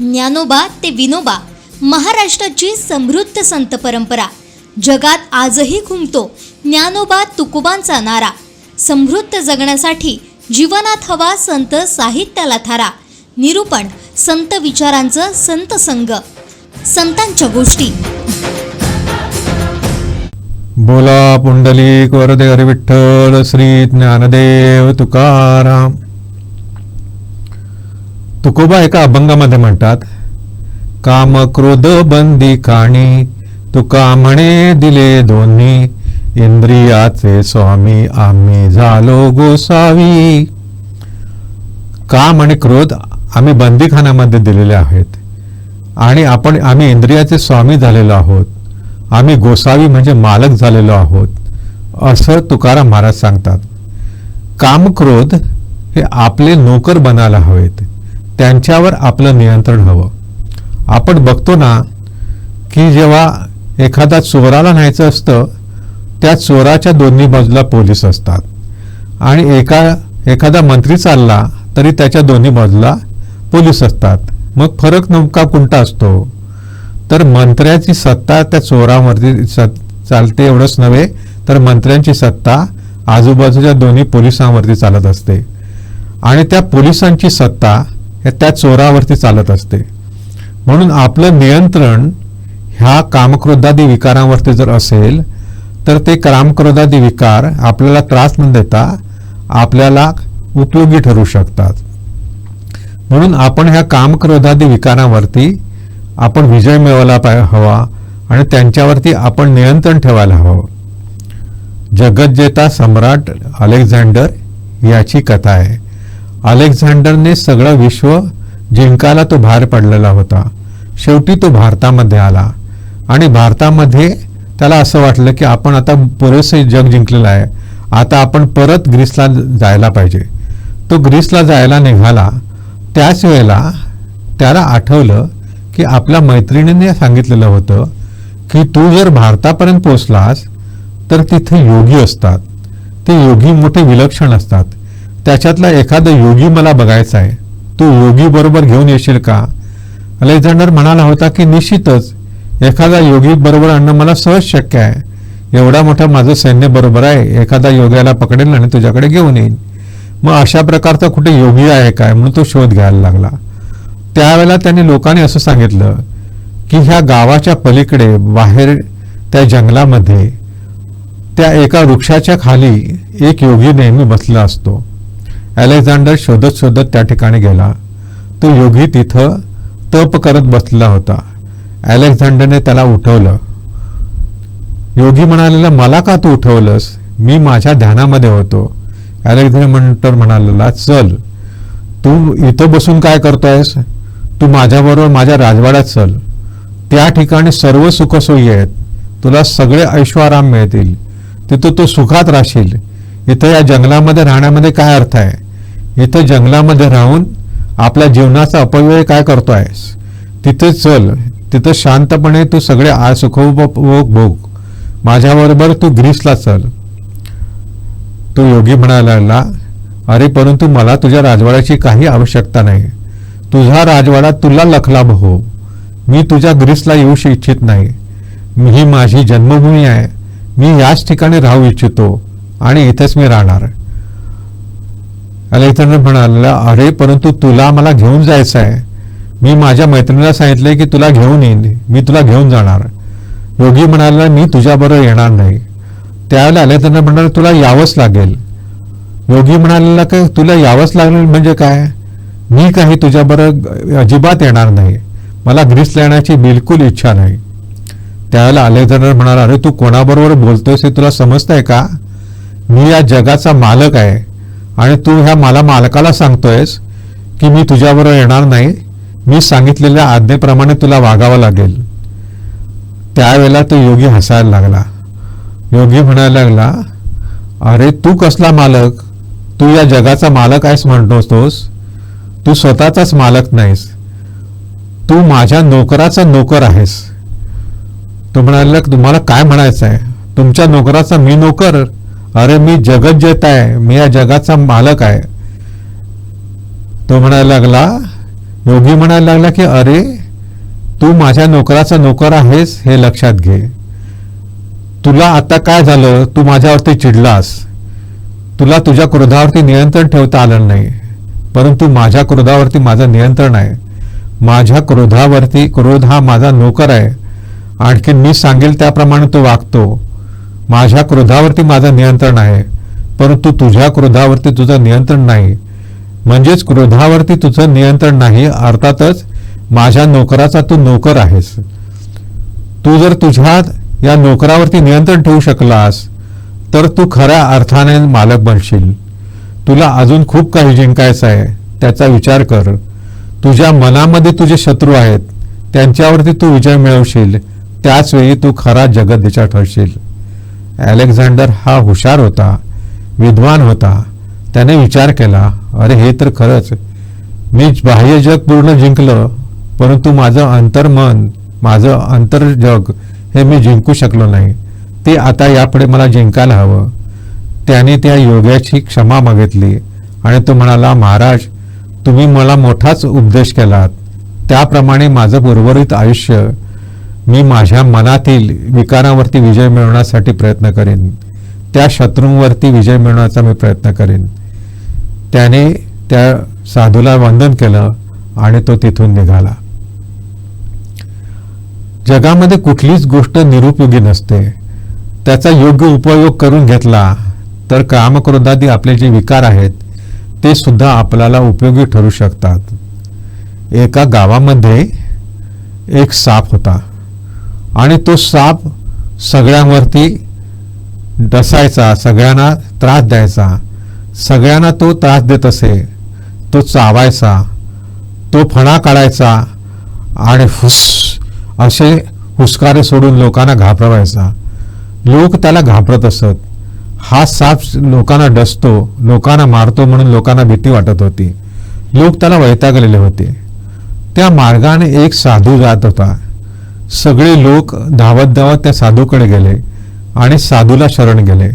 ज्ञानोबा ते विनोबा महाराष्ट्राची समृद्ध संत परंपरा. जगात आजही घुमतो ज्ञानोबा तुकोबांचा नारा. समृद्ध जगण्यासाठी जीवनात हवा संत साहित्याला थारा. निरूपण संत विचारांचं संत संग संतांच्या गोष्टी. बोला पुंडलिक वरदे हरिविठ्ठल श्री ज्ञानदेव तुकाराम. तुकोबा एका अभंगामध्ये म्हणतात काम क्रोध बंदी काणी तुका म्हणे दिले दोन्ही इंद्रियाचे स्वामी आम्ही झालो गोसावी. काम आणि क्रोध आम्ही बंदीखान्यामध्ये दिलेले आहेत. आणि आपण आम्ही इंद्रियाचे स्वामी झालेलो आहोत. आम्ही गोसावी म्हणजे मालक झालेलो आहोत. असं तुकाराम महाराज सांगतात. काम क्रोध हे आपले नोकर बनायला हवेत. त्यांच्यावर आपलं नियंत्रण हवं. आपण बघतो ना की जेव्हा एखादा चोराला न्यायचं असतं त्या चोराच्या दोन्ही बाजूला पोलीस असतात. आणि एका एखादा मंत्री चालला तरी त्याच्या दोन्ही बाजूला पोलीस असतात. मग फरक नेमका कोणता असतो? तर मंत्र्याची सत्ता त्या चोरावरती स- चालते एवढंच नव्हे तर मंत्र्यांची सत्ता आजूबाजूच्या दोन्ही पोलिसांवरती चालत असते. आणि त्या पोलिसांची सत्ता त्या चोरावरती चालत असते. म्हणून आपलं नियंत्रण ह्या कामक्रोधादी विकारांवरती जर असेल तर ते कामक्रोधादी विकार आपल्याला त्रास न देता आपल्याला उपयोगी ठरू शकतात. म्हणून आपण ह्या कामक्रोधादी विकारांवरती आपण विजय मिळवायला पाय हवा आणि त्यांच्यावरती आपण नियंत्रण ठेवायला हवं. जगज्जेता सम्राट अलेक्झांडर याची कथा आहे. अलेक्झांडरने सगळं विश्व जिंकायला तो बाहेर पडलेला होता. शेवटी तो भारतामध्ये आला. आणि भारतामध्ये त्याला असं वाटलं की आपण आता पुरेसे जग जिंकलेलं आहे. आता आपण परत ग्रीसला जायला पाहिजे. तो ग्रीसला जायला निघाला. त्याच वेळेला त्याला आठवलं की आपल्या मैत्रिणीने सांगितलेलं होतं की तू जर भारतापर्यंत पोचलास तर तिथे योगी असतात. ते योगी मोठे विलक्षण असतात. त्याच्यातला एखादा योगी मला बघायचा आहे. तू योगी बरोबर घेऊन येशील का? अलेक्झांडर म्हणाला होता की निश्चितच एखादा योगी बरोबर आणणं मला सहज शक्य आहे. एवढा मोठा माझं सैन्य बरोबर आहे एखादा योग्याला पकडेल आणि तुझ्याकडे घेऊन येईन मग अशा प्रकारचा कुठे योगी आहे काय? म्हणून तो शोध घ्यायला लागला. त्यावेळेला त्यांनी लोकांनी असं सांगितलं की ह्या गावाच्या पलीकडे बाहेर त्या जंगलामध्ये त्या एका वृक्षाच्या खाली एक योगी नेहमी बसला असतो. अलेक्झांडर शोधत शोधत त्या ठिकाणी गेला. तो योगी तिथं तप करत बसलेला होता. अलेक्झांडरने त्याला उठवलं. योगी म्हणालेला मला का तू उठवलंस? मी माझ्या ध्यानामध्ये होतो. अलेक्झांडर म्हणालेला चल तू इथं बसून काय करतोयस? तू माझ्याबरोबर माझ्या राजवाड्यात चल. त्या ठिकाणी सर्व सुखसोयी आहेत. तुला सगळे ऐश्वराम मिळतील. तिथं तू सुखात राहशील. इथं या जंगलामध्ये राहण्यामध्ये काय अर्थ आहे? इथं जंगलामध्ये राहून आपल्या जीवनाचा अपव्यय काय करतोयस? तिथे चल. तिथं शांतपणे तू सगळे आ सुखोपभोग भोग. माझ्याबरोबर तू ग्रीसला चल. तो योगी म्हणायला लागला अरे परंतु मला तुझ्या राजवाड्याची काही आवश्यकता नाही. तुझा राजवाडा तुला लखलाभ हो. मी तुझ्या ग्रीसला येऊ इच्छित नाही. मी- ही माझी जन्मभूमी आहे. मी याच ठिकाणी राहू इच्छितो आणि इथेच मी राहणार. अलेक्झांडर म्हणाला अरे परंतु तुला मला घेऊन जायचं आहे मी माझ्या मैत्रिणीला सांगितलंय की तुला घेऊन येईन. मी तुला घेऊन जाणार. योगी म्हणाला मी तुझ्याबरोबर येणार नाही. त्यावेळेला अलेक्झांडर म्हणाला तुला यावंच लागेल. योगी म्हणाला का तुला यावंच लागेल म्हणजे काय? मी काही तुझ्याबरोबर अजिबात येणार नाही. मला ग्रीसला येण्याची बिलकुल इच्छा नाही. त्यावेळेला अलेक्झांडर म्हणाला अरे तू कोणाबरोबर बोलतोयस हे तुला समजतंय का? मी या जगाचा मालक आहे. आणि तू ह्या मला मालकाला सांगतोयस की मी तुझ्याबरोबर येणार नाही. मी सांगितलेल्या आज्ञेप्रमाणे तुला वागावं लागेल. त्यावेळेला तो योगी हसायला लागला. योगी म्हणायला लागला अरे तू कसला मालक? तू या जगाचा मालक आहेस म्हणतोस तू स्वतःचाच मालक नाहीस. तू माझ्या नोकराचा नोकर आहेस. तो म्हणाला तुम्हाला काय म्हणायचं आहे तुमच्या नोकराचा मी नोकर? अरे मी जगत जेत आहे मी या जगाचा मालक आहे. तो म्हणायला लागला योगी म्हणायला लागला की अरे तू माझ्या नोकराचा नोकर आहेस हे लक्षात घे. तुला आता काय झालं? तू माझ्यावरती चिडलास. तुला तुझ्या क्रोधावरती नियंत्रण ठेवता आलं नाही. परंतु माझ्या क्रोधावरती माझं नियंत्रण आहे. माझ्या क्रोधावरती क्रोध हा माझा नोकर आहे. आणखी मी सांगेल त्याप्रमाणे तो वागतो. माझ्या क्रोधावरती माझं नियंत्रण आहे परंतु तुझ्या क्रोधावरती तुझं नियंत्रण नाही. म्हणजेच क्रोधावरती तुझं नियंत्रण नाही अर्थातच माझ्या नोकराचा तू नोकर आहेस. तू जर तुझ्या या नोकरावरती नियंत्रण ठेवू शकलास तर तू खऱ्या अर्थाने मालक बनशील. तुला अजून खूप काही जिंकायचं आहे त्याचा विचार कर. तुझ्या मनामध्ये तुझे शत्रू आहेत त्यांच्यावरती तू विजय मिळवशील त्याच वेळी तू खरा जगदीचा ठरशील. अलेक्झांडर हा हुशार होता विद्वान होता. त्याने विचार केला अरे हे तर खरंच. मी बाह्य जग पूर्ण जिंकलं परंतु माझं अंतर्मन माझं अंतर्जग हे मी जिंकू शकलो नाही. ते आता यापुढे मला जिंकायला हवं. त्याने त्या योग्याची क्षमा मागितली आणि तो म्हणाला महाराज तुम्ही मला मोठाच उपदेश केलात. त्याप्रमाणे माझं उर्वरित आयुष्य मी माझ्या मनातील विकारावरती विजय मिळवण्यासाठी प्रयत्न करेन. त्या शत्रूंवरती विजय मिळवण्याचा मी प्रयत्न करेन. त्याने त्या साधूला वंदन केलं आणि तो तिथून निघाला. जगामध्ये कुठलीच गोष्ट निरुपयोगी नसते. त्याचा योग्य उपयोग करून घेतला तर कामक्रोधादी आपले जे विकार आहेत ते सुद्धा आपल्याला उपयोगी ठरू शकतात. एका गावामध्ये एक साप होता. आणि तो साप सगळ्यांवरती डसायचा सगळ्यांना त्रास द्यायचा. सगळ्यांना तो त्रास देत असे. तो चावायचा तो फणा काढायचा आणि फुस असे हुसकारे सोडून लोकांना घाबरवायचा. लोक त्याला घाबरत असत. हा साप लोकांना डसतो लोकांना मारतो म्हणून लोकांना भीती वाटत होती. लोक त्याला वैतागलेले होते. त्या मार्गाने एक साधू जात होता. सगळे लोक धावत धावत त्या साधूकडे गेले आणि साधूला शरण गेले.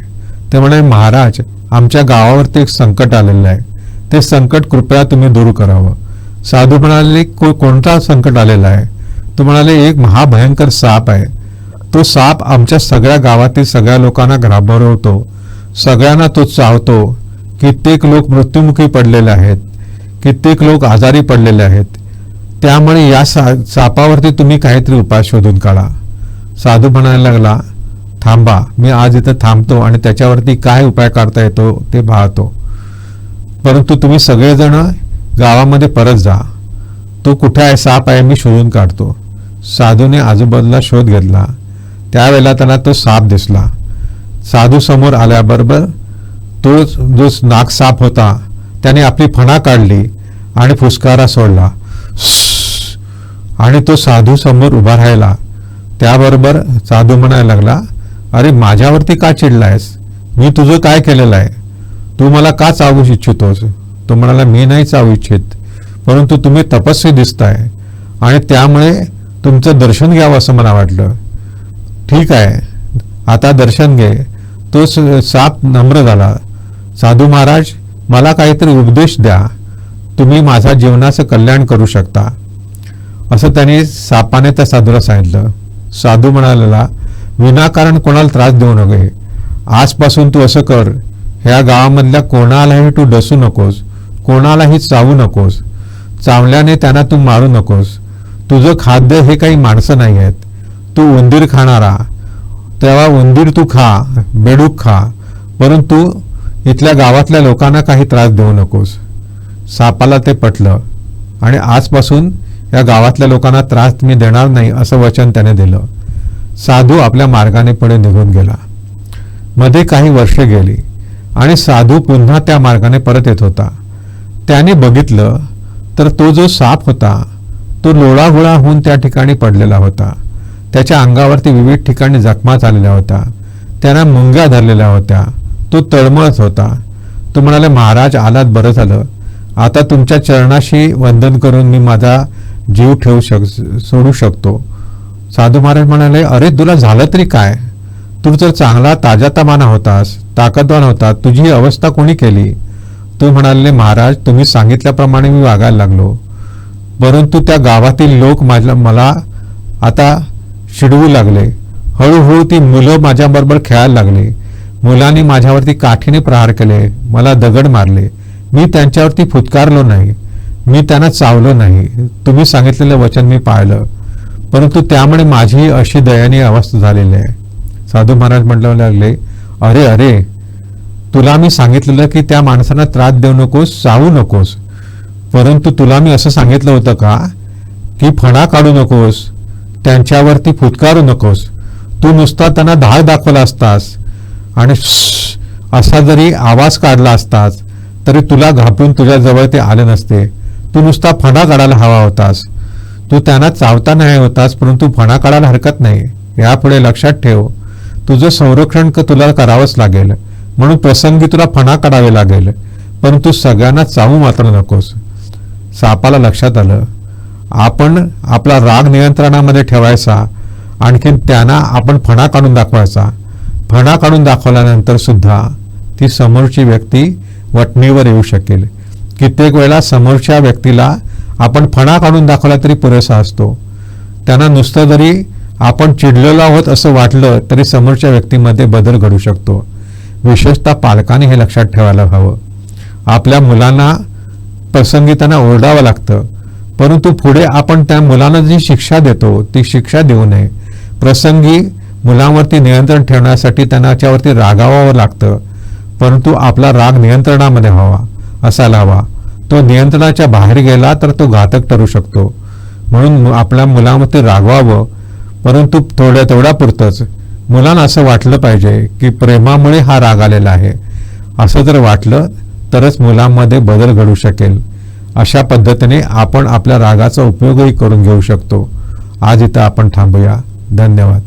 ते म्हणे महाराज आमच्या गावावरती एक संकट आलेलं आहे. ते संकट कृपया तुम्ही दूर करावं. साधू म्हणाले को कोणता संकट आलेला आहे? तो म्हणाले एक महाभयंकर साप आहे. तो साप आमच्या सगळ्या गावातील सगळ्या लोकांना घाबरवतो. सगळ्यांना तो चावतो. कित्येक लोक मृत्युमुखी पडलेले आहेत. कित्येक लोक आजारी पडलेले आहेत. त्यामुळे या सा सापावरती तुम्ही काहीतरी उपाय शोधून काढा. साधू म्हणायला लागला थांबा मी आज इथं थांबतो आणि त्याच्यावरती काय उपाय काढता येतो ते पाहतो. परंतु तुम्ही सगळेजण गावामध्ये परत जा. तो कुठे आहे साप आहे मी शोधून काढतो. साधूने आजूबाजूला शोध घेतला. त्यावेळेला त्यांना तो साप दिसला. साधू समोर आल्याबरोबर तो जो नाक साप होता त्याने आपली फणा काढली आणि फुसकारा सोडला. आणि तो साधू समोर उभा राहिला. त्याबरोबर साधू म्हणायला लागला अरे माझ्यावरती का चिडलायस? मी तुझं काय केलेलं आहे? तू मला का चावू इच्छितोस? तो म्हणाला मी नाही चावू इच्छित परंतु तुम्ही तपस्वी दिसताय आणि त्यामुळे तुमचं दर्शन घ्यावं असं मला वाटलं. ठीक आहे आता दर्शन घे. तो साप नम्र झाला. साधू महाराज मला काहीतरी उपदेश द्या. तुम्ही माझ्या जीवनाचं कल्याण करू शकता. असं त्याने सापाने त्या साधूला सांगितलं. साधू म्हणालेला विनाकारण कोणाला त्रास देऊ नये आजपासून तू असं कर. ह्या गावामधल्या कोणालाही तू डसू नकोस. कोणालाही चावू नकोस. चावल्याने त्यांना तू मारू नकोस. तुझं खाद्य हे काही माणसं नाही आहेत. तू उंदीर खाणारा. तेव्हा उंदीर तू खा बेडूक खा. परंतु इथल्या गावातल्या लोकांना काही त्रास देऊ नकोस. सापाला ते पटलं. आणि आजपासून या गावातल्या लोकांना त्रास मी देणार नाही असं वचन त्याने दिलं. साधू आपल्या मार्गाने पुढे निघून गेला. मध्ये काही वर्षे गेली आणि साधू पुन्हा त्या मार्गाने परत येत होता. त्याने बघितलं तर तो जो साप होता तो लोळागोळा होऊन त्या ठिकाणी पडलेला होता. त्याच्या अंगावरती विविध ठिकाणी जखमा झालेल्या होत्या. त्यांना मुंग्या धरलेल्या होत्या. तो तळमळत होता. तो म्हणाले महाराज आलात बरं झालं. आता तुमच्या चरणाशी वंदन करून मी माझा जीव ठेवू शक सोडू शकतो. साधू महाराज म्हणाले अरे तुला झालं तरी काय? तू जर चांगला ताजा तमाना होतास ताकदवान होता तुझी ही अवस्था कोणी केली? तू म्हणाले महाराज तुम्ही सांगितल्याप्रमाणे मी वागायला लागलो. परंतु त्या गावातील लोक माझ्या मला आता शिडवू लागले. हळूहळू ती मुलं माझ्याबरोबर खेळायला लागली. मुलांनी माझ्यावरती काठीने प्रहार केले. मला दगड मारले. मी त्यांच्यावरती फुतकारलो नाही. मी त्यांना चावलं नाही. तुम्ही सांगितलेलं वचन मी पाळलं. परंतु त्यामुळे माझी अशी दयनीय अवस्था झालेली आहे. साधू महाराज म्हटलं लागले अरे अरे तुला मी सांगितलेलं की त्या माणसांना त्रास देऊ नकोस चावू नकोस. परंतु तुला मी असं सांगितलं होतं का की फणा काढू नकोस त्यांच्यावरती फुटकारू नकोस. तू नुसता त्यांना धाक दाखवला असतास आणि असा जरी आवाज काढला असतास तरी तुला घाबरून तुझ्या जवळ ते आले नसते. तू नुसता फणा काढायला हवा होतास. तू त्यांना चावता नाही होतास परंतु फणा काढायला हरकत नाही. यापुढे लक्षात ठेव. तुझं संरक्षण तुला करावंच लागेल. म्हणून प्रसंगी तुला फणा काढावे लागेल. परंतु सगळ्यांना चावू मात्र नकोस. सापाला लक्षात आलं. आपण आपला राग नियंत्रणामध्ये ठेवायचा. आणखीन त्यांना आपण फणा काढून दाखवायचा. फणा काढून दाखवल्यानंतर सुद्धा ती समोरची व्यक्ती वटणीवर येऊ शकेल. कित्येक वेळा समोरच्या व्यक्तीला आपण फणा काढून दाखवला तरी पुरेसा असतो. त्यांना नुसतं जरी आपण चिडलेलो आहोत असं वाटलं तरी समोरच्या व्यक्तीमध्ये बदल घडू शकतो. विशेषतः पालकांनी हे लक्षात ठेवायला हवं. आपल्या मुलांना प्रसंगी त्यांना ओरडावं लागतं. परंतु पुढे आपण त्या मुलांना जी शिक्षा देतो ती शिक्षा देऊ नये. प्रसंगी मुलांवरती नियंत्रण ठेवण्यासाठी त्यांच्यावरती रागावावं लागतं. परंतु आपला राग नियंत्रणामध्ये व्हावा. असायला हवा तो नियंत्रणाच्या बाहेर गेला तर तो घातक ठरू शकतो. म्हणून आपल्या मुलामध्ये रागवावं परंतु थोड्या तेवढ्या पुरतंच. मुलांना असं वाटलं पाहिजे की प्रेमामुळे हा राग आलेला आहे. असं जर वाटलं तरच मुलांमध्ये बदल घडू शकेल. अशा पद्धतीने आपण आपल्या रागाचा उपयोगही करून घेऊ शकतो. आज इथं आपण थांबूया. धन्यवाद.